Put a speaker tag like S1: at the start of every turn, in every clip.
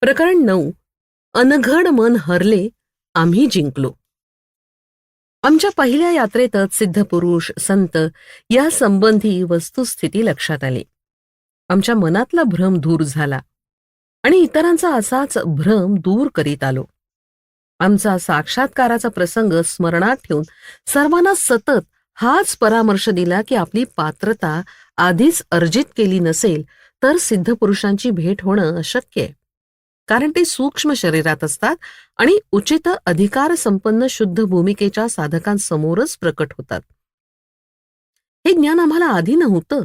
S1: प्रकरण नऊ. अनघड मन हरले आम्ही जिंकलो. आमच्या पहिल्या यात्रेतच सिद्धपुरुष संत या संबंधी वस्तुस्थिती लक्षात आली. आमच्या मनातला भ्रम दूर झाला आणि इतरांचा असाच भ्रम दूर करीत आलो. आमचा साक्षात्काराचा प्रसंग स्मरणात ठेवून सर्वांना सतत हाच परामर्श दिला की आपली पात्रता आधीच अर्जित केली नसेल तर सिद्धपुरुषांची भेट होणं अशक्य आहे. कारण ते सूक्ष्म शरीरात असतात आणि उचित अधिकार संपन्न शुद्ध भूमिकेच्या साधकांसमोरच प्रकट होतात. हे ज्ञान आम्हाला आधी नव्हतं.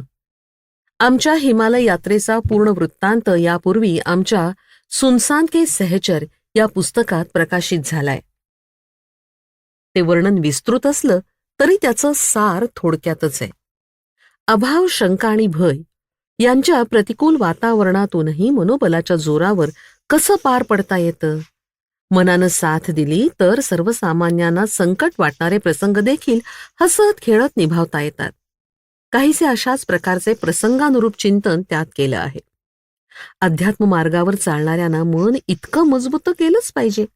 S1: आमच्या हिमालय यात्रेचा पूर्ण वृत्तांत यापूर्वी आमच्या सुनसान के सहचर या पुस्तकात प्रकाशित झालाय. ते वर्णन विस्तृत असलं तरी त्याचं सार थोडक्यातच आहे. अभाव शंका आणि भय यांच्या प्रतिकूल वातावरणातूनही मनोबलाच्या जोरावर कसं पार पडता येतं? मनानं साथ दिली तर सर्वसामान्यांना संकट वाटणारे प्रसंग देखील हसत खेळत निभावता येतात. काहीसे अशाच प्रकारचे प्रसंगानुरूप चिंतन त्यात केलं आहे. अध्यात्म मार्गावर चालणाऱ्यांना मन इतकं मजबूत केलंच पाहिजे.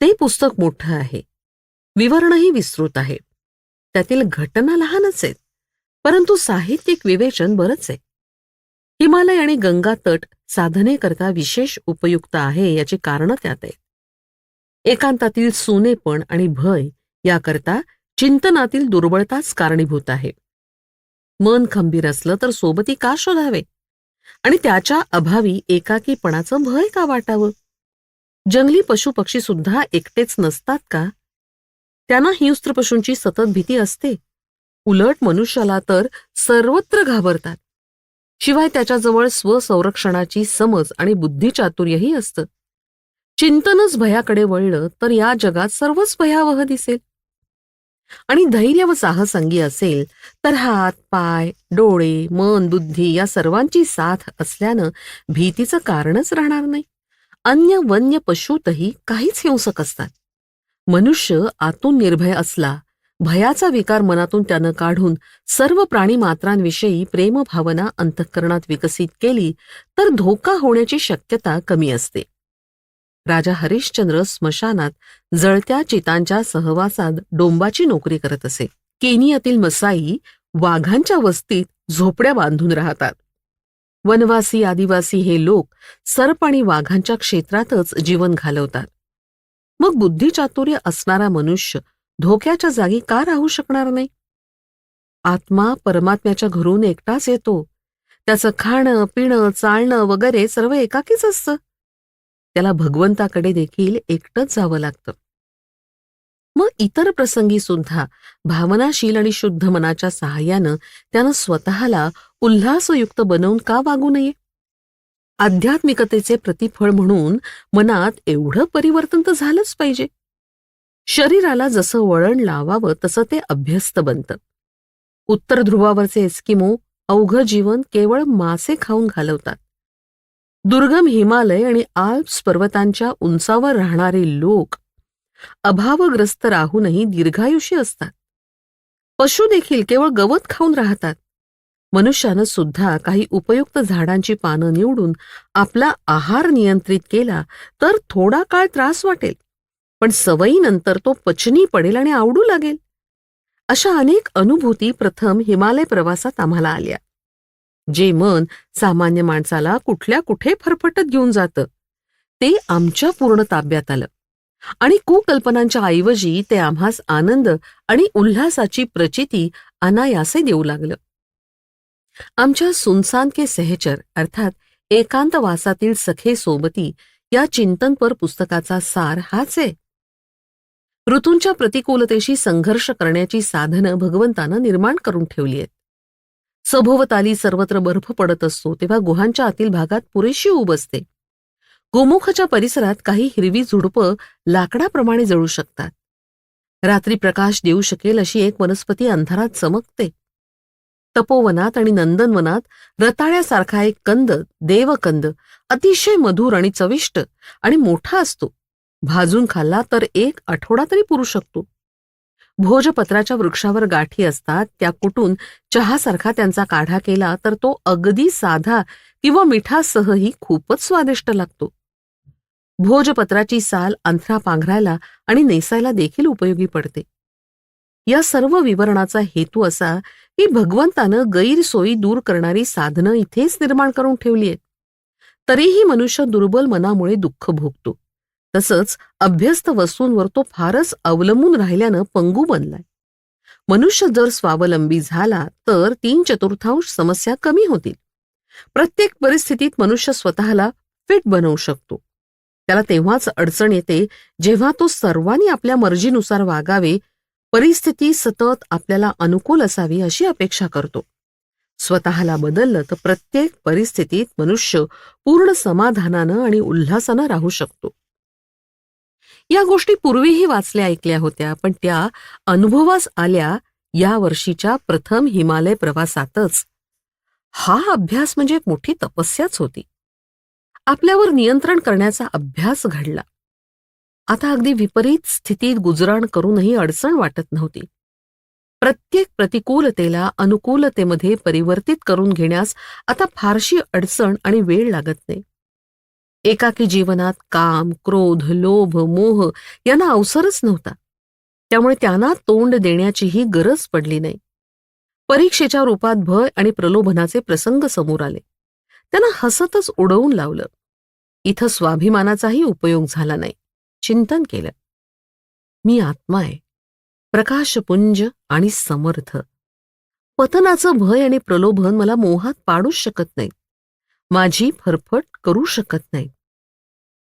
S1: ते पुस्तक मोठं आहे. विवरणही विस्तृत आहे. त्यातील घटना लहानच आहेत. परंतु साहित्यिक विवेचन बरंच आहे. हिमालय आणि गंगा तट साधनेकरता विशेष उपयुक्त आहे याची कारणं त्यात आहेत. एकांतातील सोनेपण आणि भय याकरता चिंतनातील दुर्बळताच कारणीभूत आहे. मन खंबीर असलं तर सोबती का शोधावे? आणि त्याच्या अभावी एकाकीपणाचं भय का वाटावं? जंगली पशुपक्षी सुद्धा एकटेच नसतात का? त्यांना हिंस्त्र पशूंची सतत भीती असते. उलट मनुष्याला तर सर्वत्र घाबरतात. शिवाय त्याच्याजवळ स्वसंरक्षणाची समज आणि बुद्धिचातुर्यही असतं. चिंतनच भयाकडे वळलं तर या जगात सर्वच भयावह दिसेल. आणि धैर्य व साहसंगी असेल तर हात पाय डोळे मन बुद्धी या सर्वांची साथ असल्यानं भीतीचं कारणच राहणार नाही. अन्य वन्य पशूतही काहीच हिंसक असतात. मनुष्य आतून निर्भय असला भयाचा विकार मनातून त्यानं काढून सर्व प्राणी मात्रांविषयी प्रेमभावना अंतःकरणात विकसित केली तर धोका होण्याची शक्यता कमी असते. राजा हरिश्चंद्र स्मशानात जळत्या चितांच्या सहवासात डोंबाची नोकरी करत असे. केनियातील मसाई वाघांच्या वस्तीत झोपड्या बांधून राहतात. वनवासी आदिवासी हे लोक सर्प आणि वाघांच्या क्षेत्रातच जीवन घालवतात. मग बुद्धिचातुर्य असणारा मनुष्य धोक्याच्या जागी का राहू शकणार नाही? आत्मा परमात्म्याच्या घरून एकटाच येतो. त्याचं खाणं पिणं चालणं वगैरे सर्व एकाकीच असतं. त्याला भगवंताकडे देखील एकटंच जावं लागतं. मग इतर प्रसंगी सुद्धा भावनाशील आणि शुद्ध मनाच्या सहाय्यानं त्यानं स्वतःला उल्हासयुक्त बनवून का वागू नये? आध्यात्मिकतेचे प्रतिफळ म्हणून मनात एवढं परिवर्तन तर झालंच पाहिजे. शरीराला जसं वळण लावावं तसं ते अभ्यस्त बनतं. उत्तर ध्रुवावरचे एस्किमो अवघ जीवन केवळ मासे खाऊन घालवतात. दुर्गम हिमालय आणि आल्प्स पर्वतांच्या उंचावर राहणारे लोक अभावग्रस्त राहूनही दीर्घायुषी असतात. पशु देखील केवळ गवत खाऊन राहतात. मनुष्यानं सुद्धा काही उपयुक्त झाडांची पानं निवडून आपला आहार नियंत्रित केला तर थोडा काळ त्रास वाटेल. पण सवयीनंतर तो पचनी पडेल आणि आवडू लागेल. अशा अनेक अनुभूती प्रथम हिमालय प्रवासात आम्हाला आल्या. जे मन सामान्य माणसाला कुठल्या कुठे फरफटत घेऊन जातं ते आमच्या पूर्ण ताब्यात आलं. आणि कुकल्पनांच्या ऐवजी ते आम्हास आनंद आणि उल्हासाची प्रचिती अनायासे देऊ लागलं. आमच्या सुनसान के सहचर अर्थात एकांतवासातील सखे सोबती या चिंतनपर पुस्तकाचा सार हाच आहे. ऋतूंच्या प्रतिकूलतेशी संघर्ष करण्याची साधनं भगवंतानं निर्माण करून ठेवली आहेत. सभोवताली सर्वत्र बर्फ पडत असतो तेव्हा गुहांच्या आतील भागात पुरेशी ऊब असते. गोमुखाच्या परिसरात काही हिरवी झुडपं लाकडाप्रमाणे जळू शकतात. रात्री प्रकाश देऊ शकेल अशी एक वनस्पती अंधारात चमकते. तपोवनात आणि नंदनवनात रताळ्यासारखा एक कंद देवकंद अतिशय मधुर आणि चविष्ट आणि मोठा असतो. भाजून खाल्ला तर एक आठवडा तरी पुरू शकतो. भोजपत्राच्या वृक्षावर गाठी असतात त्या कुटून चहासारखा त्यांचा काढा केला तर तो अगदी साधा किंवा मिठासहही खूपच स्वादिष्ट लागतो. भोजपत्राची साल अंथरा पांघरायला आणि नेसायला देखील उपयोगी पडते. या सर्व विवरणाचा हेतू असा की भगवंतानं गैरसोयी दूर करणारी साधनं इथेच निर्माण करून ठेवली आहेत. तरीही मनुष्य दुर्बल मनामुळे दुःख भोगतो. तसंच अभ्यस्त वस्तूंवर तो फारच अवलंबून राहिल्यानं पंगू बनलाय. मनुष्य जर स्वावलंबी झाला तर तीन चतुर्थांश समस्या कमी होतील. प्रत्येक परिस्थितीत मनुष्य स्वतःला फिट बनवू शकतो. त्याला तेव्हाच अडचण येते जेव्हा तो सर्वांनी आपल्या मर्जीनुसार वागावे परिस्थिती सतत आपल्याला अनुकूल असावी अशी अपेक्षा करतो. स्वतःला बदललं तर प्रत्येक परिस्थितीत मनुष्य पूर्ण समाधानानं आणि उल्हासानं राहू शकतो. या गोष्टी पूर्वीही वाचल्या ऐकल्या होत्या. पण त्या अनुभवास आल्या या वर्षीच्या प्रथम हिमालय प्रवासातच. हा अभ्यास म्हणजे एक मोठी तपस्याच होती. आपल्यावर नियंत्रण करण्याचा अभ्यास घडला. आता अगदी विपरीत स्थितीत गुजराण करूनही अडचण वाटत नव्हती. प्रत्येक प्रतिकूलतेला अनुकूलतेमध्ये परिवर्तित करून घेण्यास आता फारशी अडचण आणि वेळ लागत नाही. एकाकी जीवनात काम क्रोध लोभ मोह यांना अवसरच नव्हता. त्यामुळे त्यांना तोंड देण्याचीही गरज पडली नाही. परीक्षेच्या रूपात भय आणि प्रलोभनाचे प्रसंग समोर आले. त्यांना हसतच उडवून लावलं. इथं स्वाभिमानाचाही उपयोग झाला नाही. चिंतन केलं. मी आत्मा आहे. प्रकाशपुंज आणि समर्थ. पतनाचं भय आणि प्रलोभन मला मोहात पाडूच शकत नाही. माझी फरफट करू शकत नाही.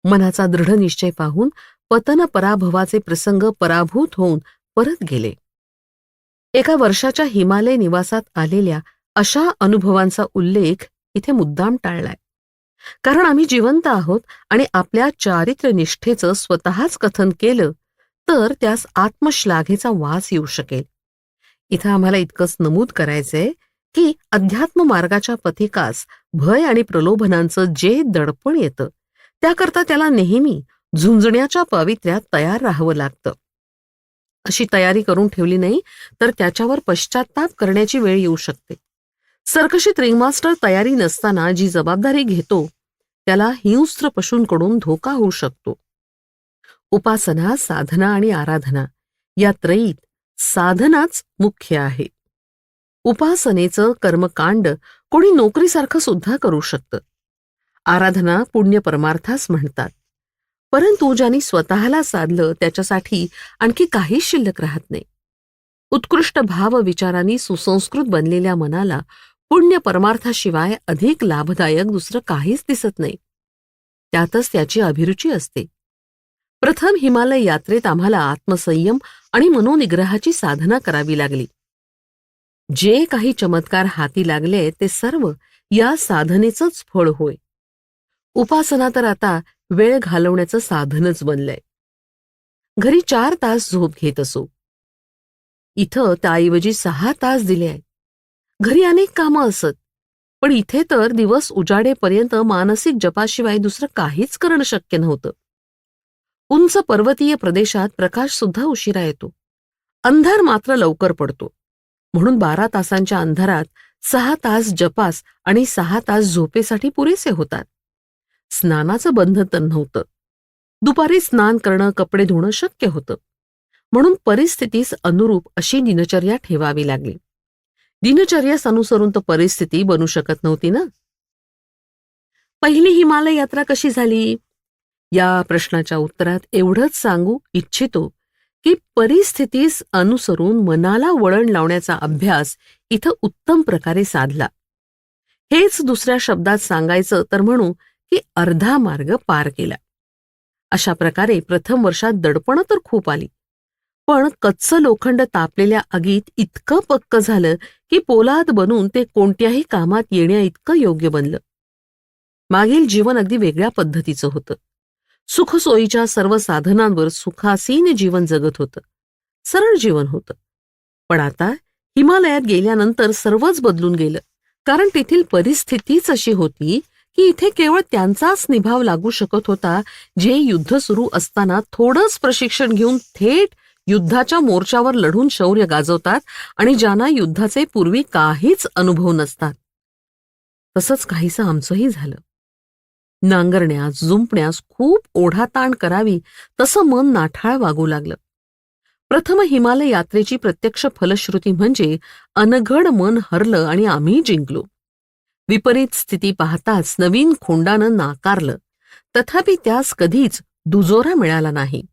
S1: मनाचा दृढ निश्चय पाहून पतन पराभवाचे प्रसंग पराभूत होऊन परत गेले. एका वर्षाच्या हिमालय निवासात आलेल्या अशा अनुभवांचा उल्लेख इथे मुद्दाम टाळलाय. कारण आम्ही जिवंत आहोत आणि आपल्या चारित्र्यनिष्ठेचं स्वतःच कथन केलं तर त्यास आत्मश्लाघेचा वास येऊ शकेल. इथं आम्हाला इतकंच नमूद करायचंय की अध्यात्म मार्गाच्या पथिकास भय आणि प्रलोभनांचं जे दडपण येतं त्याकरता त्याला नेहमी झुंजण्याच्या पावित्र्यात तयार राहावं लागतं. अशी तयारी करून ठेवली नाही तर त्याच्यावर पश्चाताप करण्याची वेळ येऊ शकते. सरकशीत रिंगमास्टर तयारी नसताना जी जबाबदारी घेतो त्याला हिंस्त्र पशूंकडून धोका होऊ शकतो. उपासना साधना आणि आराधना या त्रयीत साधनाच मुख्य आहे. उपासनेचं कर्मकांड कोणी नोकरीसारखं सुद्धा करू शकतं. आराधना पुण्य परमार्थास म्हणतात. परंतु ज्यांनी स्वतःला साधलं त्याच्यासाठी आणखी काहीच शिल्लक राहत नाही. उत्कृष्ट भाव विचारांनी सुसंस्कृत बनलेल्या मनाला पुण्य परमार्थाशिवाय अधिक लाभदायक दुसरं काहीच दिसत नाही. त्यातच त्याची अभिरुची असते. प्रथम हिमालय यात्रेत आम्हाला आत्मसंयम आणि मनोनिग्रहाची साधना करावी लागली. जे काही चमत्कार हाती लागले ते सर्व या साधनेचंच फळ होय. उपासना तर आता वेळ घालवण्याचं साधनच बनलंय. घरी चार तास झोप घेत असो. इथं त्याऐवजी सहा तास दिले आहेत. घरी अनेक कामं असत पण इथे तर दिवस उजाडेपर्यंत मानसिक जपाशिवाय दुसरं काहीच करणं शक्य नव्हतं. उंच पर्वतीय प्रदेशात प्रकाश सुद्धा उशिरा येतो. अंधार मात्र लवकर पडतो. म्हणून बारा तासांच्या अंधारात सहा तास जपास आणि सहा तास झोपेसाठी पुरेसे होतात. स्नानाचं बंधन तर नव्हतं. दुपारी स्नान करणं कपडे धुणं शक्य होतं. म्हणून परिस्थितीस अनुरूप अशी दिनचर्या ठेवावी लागली. दिनचर्यास अनुसरून तर परिस्थिती बनू शकत नव्हती ना? पहिली हिमालय यात्रा कशी झाली? या प्रश्नाच्या उत्तरात एवढंच सांगू इच्छितो की परिस्थितीस अनुसरून मनाला वळण लावण्याचा अभ्यास इथं उत्तम प्रकारे साधला. हेच दुसऱ्या शब्दात सांगायचं तर म्हणू की अर्धा मार्ग पार केला. अशा प्रकारे प्रथम वर्षात दडपणं तर खूप आली. पण कच्चं लोखंड तापलेल्या आगीत इतकं पक्क झालं की पोलाद बनून ते कोणत्याही कामात येण्या इतकं योग्य बनलं. मागील जीवन अगदी वेगळ्या पद्धतीचं होतं. सुखसोयीच्या सर्व साधनांवर सुखासीन जीवन जगत होतं. सरळ जीवन होतं. पण आता हिमालयात गेल्यानंतर सर्वच बदलून गेलं. कारण तेथील परिस्थितीच अशी होती की इथे केवळ त्यांचाच निभाव लागू शकत होता. जे युद्ध सुरू असताना थोडंच प्रशिक्षण घेऊन थेट युद्धाच्या मोर्चावर लढून शौर्य गाजवतात आणि ज्यांना युद्धाचे पूर्वी काहीच अनुभव नसतात. तसंच काहीसं आमचंही झालं. नांगरण्यास जुंपण्यास खूप ओढाताण करावी तसं मन नाठाळ वागू लागलं. प्रथम हिमालय यात्रेची प्रत्यक्ष फलश्रुती म्हणजे अनघड मन हरलं आणि आम्ही जिंकलो. विपरीत स्थिती पाहताच नवीन खोंडानं नाकारलं. तथापि त्यास कधीच दुजोरा मिळाला नाही.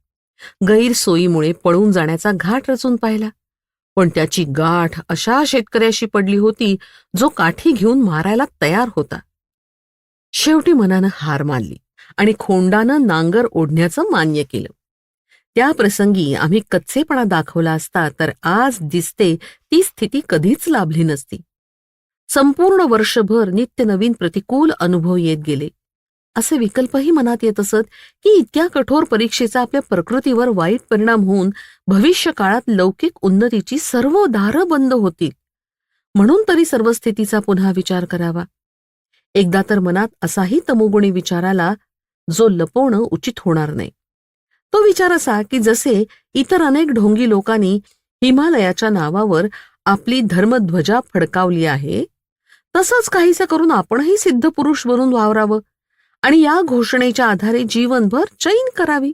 S1: गैरसोयीमुळे पळून जाण्याचा घाट रचून पाहिला. पण त्याची गाठ अशा शेतकऱ्याशी पडली होती जो काठी घेऊन मारायला तयार होता. शेवटी मनानं हार मानली आणि खोंडानं नांगर ओढण्याचं मान्य केलं. त्या प्रसंगी आम्ही कच्चेपणा दाखवला असता तर आज दिसते ती स्थिती कधीच लाभली नसती. संपूर्ण वर्षभर नित्य नवीन प्रतिकूल अनुभव येत गेले. असे विकल्पही मनात येत असत की इतक्या कठोर परीक्षेचा आपल्या प्रकृतीवर वाईट परिणाम होऊन भविष्य काळात लौकिक उन्नतीची सर्व दारं बंद होतील. म्हणून तरी सर्व स्थितीचा पुन्हा विचार करावा. एकदा तर मनात असाही तमोगुणी विचाराला जो लपवणं उचित होणार नाही. तो विचार असा की जसे इतर अनेक ढोंगी लोकांनी हिमालयाच्या नावावर आपली धर्मध्वजा फडकावली आहे तसंच काहीसं करून आपणही सिद्ध पुरुष बनून वावरावं आणि या घोषणेच्या आधारे जीवनभर चैन करावी.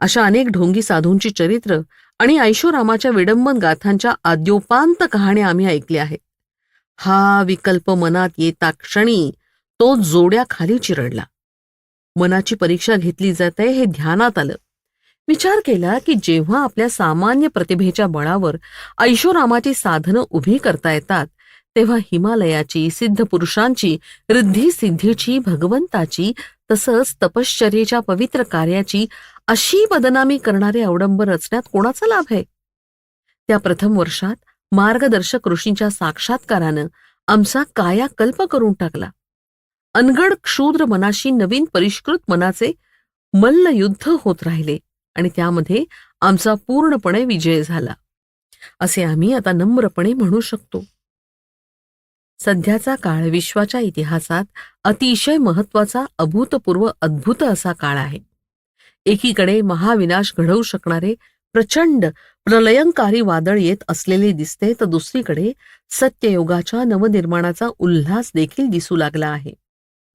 S1: अशा अनेक ढोंगी साधूंची चरित्र आणि ऐशोरामाच्या विडंबन गाथांच्या आद्योपांत कहाण्या आम्ही ऐकल्या आहेत हा विकल्प मनात येता क्षणी तो जोड्या खाली चिरडला. मनाची परीक्षा घेतली जाते हे ध्यानात आलं. विचार केला की जेव्हा आपल्या सामान्य प्रतिभेच्या बळावर ऐशोरामाची साधनं उभी करता येतात तेव्हा हिमालयाची सिद्ध पुरुषांची रिद्धी सिद्धीची भगवंताची तसंच तपश्चर्येच्या पवित्र कार्याची अशी बदनामी करणारे अवडंबर रचण्यात कोणाचा लाभ आहे? त्या प्रथम वर्षात मार्गदर्शक ऋषींच्या साक्षात्कारानं आमचा कायाकल्प करून टाकला. अनगड क्षुद्र मनाशी नवीन परिष्कृत मनाचे मल्लयुद्ध होत राहिले आणि त्यामध्ये आमचा पूर्णपणे विजय झाला. असे आम्ही आता नम्रपणे म्हणू शकतो. सध्याचा काळ विश्वाच्या इतिहासात अतिशय महत्त्वाचा अभूतपूर्व अद्भुत असा काळ आहे. एकीकडे महाविनाश घडवू शकणारे प्रचंड प्रलयंकारी वादळ येत असलेले दिसते तर दुसरीकडे सत्ययुगाच्या नवनिर्माणाचा उल्हास देखील दिसू लागला आहे.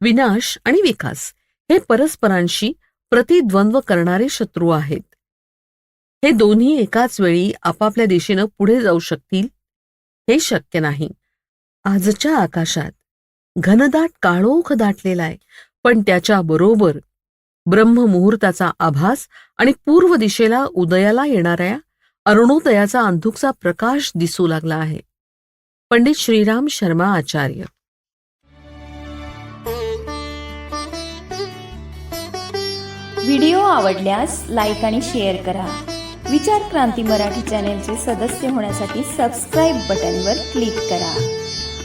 S1: विनाश आणि विकास हे परस्परांशी प्रतिद्वंद्व करणारे शत्रू आहेत. हे दोन्ही एकाच वेळी आपापल्या दिशेनं पुढे जाऊ शकतील हे शक्य नाही. आजच्या आकाशात. घनदाट काळोख दाटलेला आहे. पण त्याच्या बरोबर ब्रह्ममुहूर्ताचा आभास आणि पूर्व दिशेला उदयाला येणाऱ्या अरुणोदयाचा अंधुकचा प्रकाश दिसू लागला आहे. पंडित श्रीराम शर्मा आचार्य.
S2: व्हिडिओ आवडल्यास लाईक आणि शेअर करा. विचार क्रांती मराठी चॅनेलचे सदस्य होण्यासाठी सबस्क्राईब बटनवर क्लिक करा.